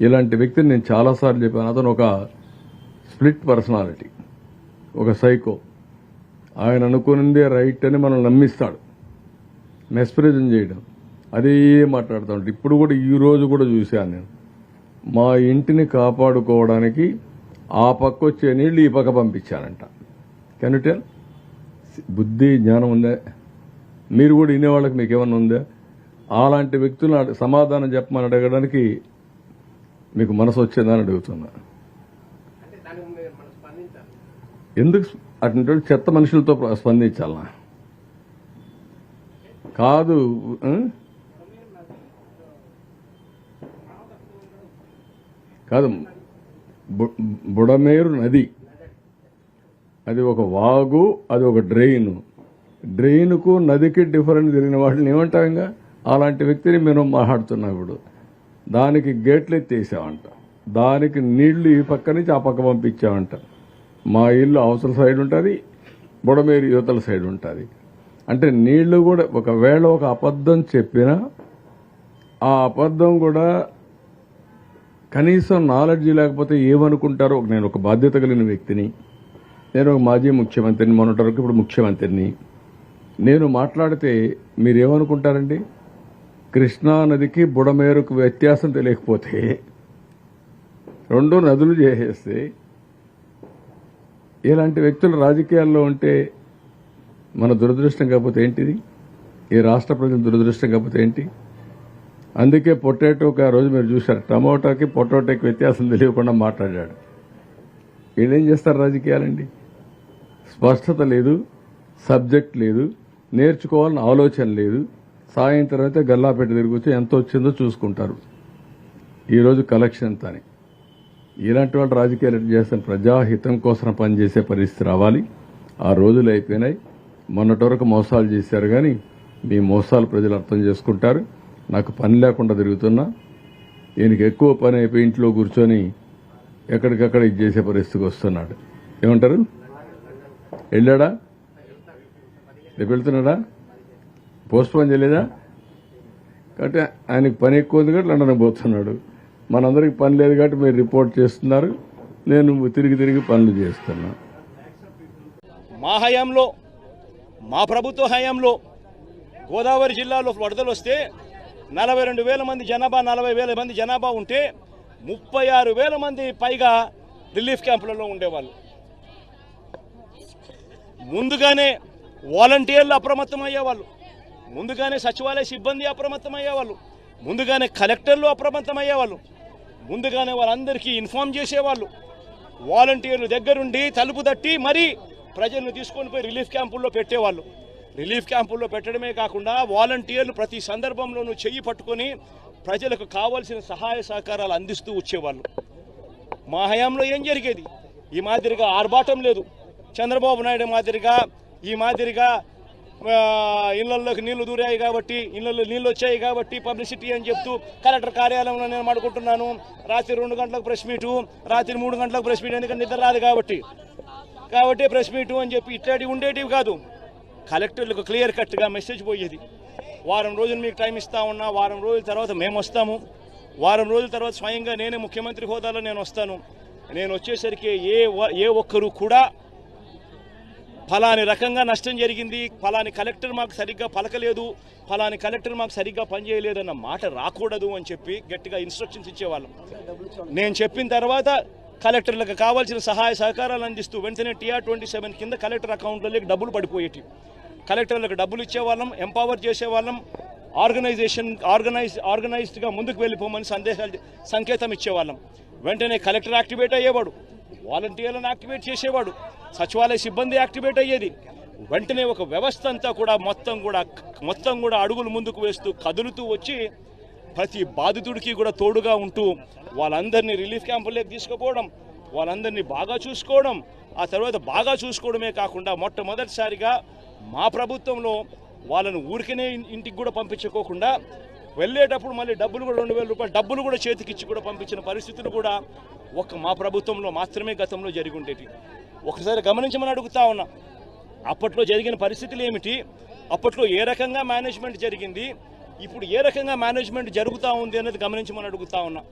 ఇలాంటి వ్యక్తిని నేను చాలాసార్లు చెప్పాను. అతను ఒక స్ప్లిట్ పర్సనాలిటీ ఒక సైకో. ఆయన అనుకునిందే రైట్ అని మనం నమ్మిస్తాడు. మెస్ప్రిజన్ చేయడం అదే మాట్లాడుతాడు. ఇప్పుడు కూడా ఈ రోజు కూడా చూశాను నేను. మా ఇంటిని కాపాడుకోవడానికి ఆ పక్క వచ్చే నీళ్ళు ఈ పక్క పంపించానంట కెన్ బుద్ధి జ్ఞానం ఉందా? మీరు కూడా వినేవాళ్ళకి మీకు ఏమన్నా ఉందా? అలాంటి వ్యక్తులు సమాధానం చెప్పమని అడగడానికి మీకు మనసు వచ్చేదని అడుగుతున్నా. స్పందించాలి. ఎందుకు అటువంటి చెత్త మనుషులతో స్పందించాలనా కాదు? కాదు బుడమేరు నది. అది ఒక వాగు అది ఒక డ్రెయిన్ డ్రెయిన్కు నదికి డిఫరెంట్ తెలియని వాటిని ఏమంటాం ఇంకా? అలాంటి వ్యక్తిని మేము మాట్లాడుతున్నాం ఇప్పుడు. దానికి గేట్లు ఎత్తేసామంట దానికి నీళ్ళు ఈ పక్క నుంచి ఆ పక్క పంపించామంట మా ఇల్లు అవసర సైడ్ ఉంటుంది బుడమేరు యువతల సైడ్ ఉంటుంది. అంటే నీళ్ళు కూడా ఒకవేళ ఒక అబద్ధం చెప్పినా ఆ అబద్ధం కూడా కనీసం నాలెడ్జ్ లేకపోతే ఏమనుకుంటారో నేను ఒక బాధ్యత కలిగిన వ్యక్తిని నేను ఒక మాజీ ముఖ్యమంత్రిని మొన్నటి వరకు ఇప్పుడు ముఖ్యమంత్రిని నేను మాట్లాడితే మీరేమనుకుంటారండి? కృష్ణా నదికి బుడమేరుకు వ్యత్యాసం తెలియకపోతే రెండు నదులు చేసేస్తే ఇలాంటి వ్యక్తులు రాజకీయాల్లో ఉంటే మన దురదృష్టం కాకపోతే ఏంటిది? ఈ రాష్ట్ర ప్రజల దురదృష్టం కాకపోతే ఏంటి? అందుకే పొటాటోకి ఆ రోజు మీరు చూశారు. టమోటాకి పొటాటోకి వ్యత్యాసం తెలియకుండా మాట్లాడాడు. వీళ్ళేం చేస్తారు రాజకీయాలండి? స్పష్టత లేదు సబ్జెక్ట్ లేదు నేర్చుకోవాలని ఆలోచన లేదు సాయంత్రం అయితే గల్లాపేట తిరుగుతూ ఎంత వచ్చిందో చూసుకుంటారు. ఈరోజు కలెక్షన్ అని ఇలాంటి వాళ్ళు రాజకీయాలు ఎట్లా చేస్తాను ప్రజాహితం కోసం పనిచేసే పరిస్థితి రావాలి. ఆ రోజులు అయిపోయినాయి. మొన్నటి వరకు మోసాలు చేశారు కానీ మీ మోసాలు ప్రజలు అర్థం చేసుకుంటారు. నాకు పని లేకుండా తిరుగుతున్నా. ఈయనకి ఎక్కువ పని అయిపోయి ఇంట్లో కూర్చొని ఎక్కడికక్కడ ఇది చేసే పరిస్థితికి వస్తున్నాడు. ఏమంటారు? వెళ్ళాడా? రేపు వెళ్తున్నాడా? పోస్ట్పోన్ చేయలేదా? కాబట్టి ఆయనకు పని ఎక్కువ ఉంది కాబట్టి లండన్ పోతున్నాడు. మనందరికి పని లేదు కాబట్టి మీరు రిపోర్ట్ చేస్తున్నారు. నేను తిరిగి తిరిగి పనులు చేస్తున్నా. మా హయాంలో మా ప్రభుత్వ హయాంలో గోదావరి జిల్లాలో వరదలు వస్తే నలభై రెండు వేల మంది జనాభా నలభై వేల మంది జనాభా ఉంటే ముప్పై ఆరు వేల మంది పైగా రిలీఫ్ క్యాంపులలో ఉండేవాళ్ళు. ముందుగానే వాలంటీర్లు అప్రమత్తం అయ్యేవాళ్ళు ముందుగానే సచివాలయ సిబ్బంది అప్రమత్తం అయ్యేవాళ్ళు ముందుగానే కలెక్టర్లు అప్రమత్తం అయ్యేవాళ్ళు ముందుగానే వాళ్ళందరికీ ఇన్ఫామ్ చేసేవాళ్ళు. వాలంటీర్లు దగ్గరుండి తలుపు తట్టి మరీ ప్రజలను తీసుకొని పోయి రిలీఫ్ క్యాంపుల్లో పెట్టేవాళ్ళు. రిలీఫ్ క్యాంపుల్లో పెట్టడమే కాకుండా వాలంటీర్లు ప్రతి సందర్భంలోనూ చెయ్యి పట్టుకొని ప్రజలకు కావాల్సిన సహాయ సహకారాలు అందిస్తూ వచ్చేవాళ్ళు. మా హయాంలో ఏం జరిగేది? ఈ మాదిరిగా ఆర్భాటం లేదు. చంద్రబాబు నాయుడు మాదిరిగా ఈ మాదిరిగా ఇళ్ళలోకి నీళ్ళు దూరాయి కాబట్టి ఇళ్ళలో నీళ్ళు వచ్చాయి కాబట్టి పబ్లిసిటీ అని చెప్తూ కలెక్టర్ కార్యాలయంలో నేను మాడుకుంటున్నాను రాత్రి రెండు గంటలకు ప్రెస్ మీటు రాత్రి మూడు గంటలకు ప్రెస్ మీట్ ఎందుకంటే నిద్ర రాదు కాబట్టి. కాబట్టి ప్రెస్ మీటు అని చెప్పి ఇట్లాంటివి ఉండేటివి కాదు. కలెక్టర్లకు క్లియర్ కట్గా మెసేజ్ పోయేది. వారం రోజులు మీకు టైం ఇస్తా ఉన్నా వారం రోజుల తర్వాత మేము వస్తాము. వారం రోజుల తర్వాత స్వయంగా నేనే ముఖ్యమంత్రి హోదాలో నేను వస్తాను. నేను వచ్చేసరికి ఏ వ- ఏ ఒక్కరు కూడా ఫలాని రకంగా నష్టం జరిగింది. ఫలాని కలెక్టర్ మాకు సరిగ్గా పలకలేదు. ఫలాని కలెక్టర్ మాకు సరిగ్గా పనిచేయలేదన్న మాట రాకూడదు అని చెప్పి గట్టిగా ఇన్స్ట్రక్షన్స్ ఇచ్చేవాళ్ళం. నేను చెప్పిన తర్వాత కలెక్టర్లకు కావాల్సిన సహాయ సహకారాలు అందిస్తూ వెంటనే టీఆర్ ట్వంటీ సెవెన్ కింద కలెక్టర్ అకౌంట్లోకి డబ్బులు పడిపోయేటి కలెక్టర్లకు డబ్బులు ఇచ్చేవాళ్ళం ఎంపవర్ చేసేవాళ్ళం ఆర్గనైజేషన్ ఆర్గనైజ్ ఆర్గనైజ్డ్గా ముందుకు వెళ్ళిపోమని సందేశాలు సంకేతం ఇచ్చేవాళ్ళం. వెంటనే కలెక్టర్ యాక్టివేట్ అయ్యేవాడు. వాలంటీర్లను యాక్టివేట్ చేసేవాడు. సచివాలయ సిబ్బంది యాక్టివేట్ అయ్యేది. వెంటనే ఒక వ్యవస్థ అంతా కూడా మొత్తం కూడా మొత్తం కూడా అడుగులు ముందుకు వేస్తూ కదులుతూ వచ్చి ప్రతి బాధితుడికి కూడా తోడుగా ఉంటూ వాళ్ళందరినీ రిలీఫ్ క్యాంపుల్లోకి తీసుకుపోవడం వాళ్ళందరినీ బాగా చూసుకోవడం ఆ తర్వాత బాగా చూసుకోవడమే కాకుండా మొట్టమొదటిసారిగా మా ప్రభుత్వంలో వాళ్ళను ఊరికనే ఇంటికి కూడా పంపించుకోకుండా వెళ్ళేటప్పుడు మళ్ళీ డబ్బులు కూడా రెండు వేల రూపాయలు డబ్బులు కూడా చేతికిచ్చి కూడా పంపించిన పరిస్థితులు కూడా ఒక్క మా ప్రభుత్వంలో మాత్రమే గతంలో జరిగి ఉండేవి ఒకసారి గమనించమని అడుగుతా ఉన్నా. అప్పట్లో జరిగిన పరిస్థితులు ఏమిటి? అప్పట్లో ఏ రకంగా మేనేజ్మెంట్ జరిగింది? ఇప్పుడు ఏ రకంగా మేనేజ్మెంట్ జరుగుతూ ఉంది అనేది గమనించమని అడుగుతా ఉన్నా.